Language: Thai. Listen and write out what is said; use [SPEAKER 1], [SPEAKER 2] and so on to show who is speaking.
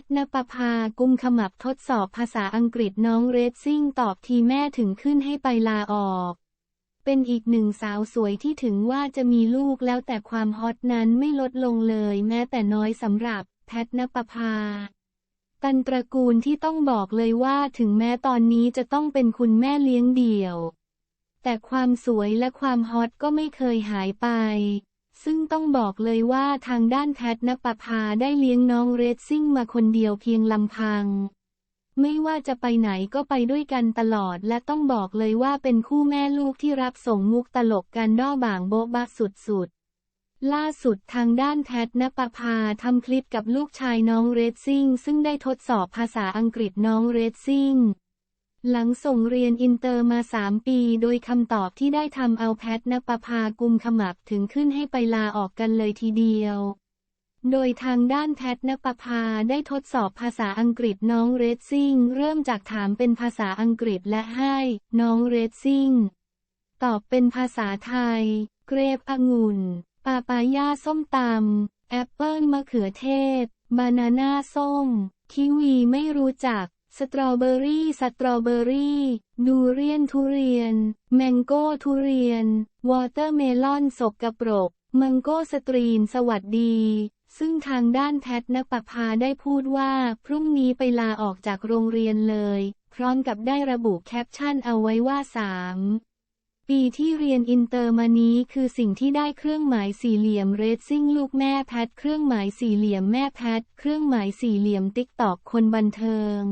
[SPEAKER 1] ทนปภากุมขมับทดสอบภาษาอังกฤษน้องเรซซิ่งตอบทีแม่ถึงขึ้นให้ไปลาออก เป็นอีกหนึ่งสาวสวยที่ถึงว่าจะมีลูกแล้วแต่ความฮอตนั้นไม่ลดลงเลยแม้แต่น้อยสำหรับแพทนปภา ตันตระกูลที่ต้องบอกเลยว่าถึงแม้ตอนนี้จะต้องเป็นคุณแม่เลี้ยงเดี่ยว แต่ความสวยและความฮอตก็ไม่เคยหายไป ซึ่งต้องบอกเลยว่าทางด้านแพทนปภาได้เลี้ยงน้องเรซซิ่งมาคนเดียวเพียงลำพัง ไม่ว่าจะไปไหนก็ไปด้วยกันตลอดและต้องบอกเลยว่าเป็นคู่แม่ลูกที่รับส่งมุกตลกกันด้อบ่างโบ๊ะบะสุดๆ ล่าสุดทางด้านแพทนปภาทำคลิปกับลูกชายน้องเรซซิ่งซึ่งได้ทดสอบภาษาอังกฤษน้องเรซซิ่ง หลังส่งเรียนอินเตอร์มา 3 ปี โดยคำตอบที่ได้ทำเอาแพทนปภากุมขมับถึงขึ้นให้ไปลาออกกันเลยทีเดียว โดยทางด้านแพทนปภาได้ทดสอบภาษาอังกฤษน้องเรซซิ่ง เริ่มจากถามเป็นภาษาอังกฤษและให้ น้องเรซซิ่ง ตอบเป็นภาษาไทย เกรปองุ่น ปาปายาส้มตำแอปเปิลมะเขือเทศ บานาน่าส้ม คิวีไม่รู้จัก สตรอเบอรี่ สตรอเบอรี่ ดูเรียนทุเรียน แมงโก้ทุเรียน วอเตอร์เมลอนสกกระปรก มังโก้สตรีน สวัสดี ซึ่งทางด้านแพทนปภาได้พูดว่า พรุ่งนี้ไปลาออกจากโรงเรียนเลย พร้อมกับได้ระบุแคปชั่นเอาไว้ว่า3ปีที่เรียนอินเตอร์มานี้คือสิ่งที่ได้เครื่องหมายสี่เหลี่ยมเรซซิ่งลูกแม่แพท เครื่องหมายสี่เหลี่ยมแม่แพท เครื่องหมายสี่เหลี่ยมติ๊กตอกคนบันเทิง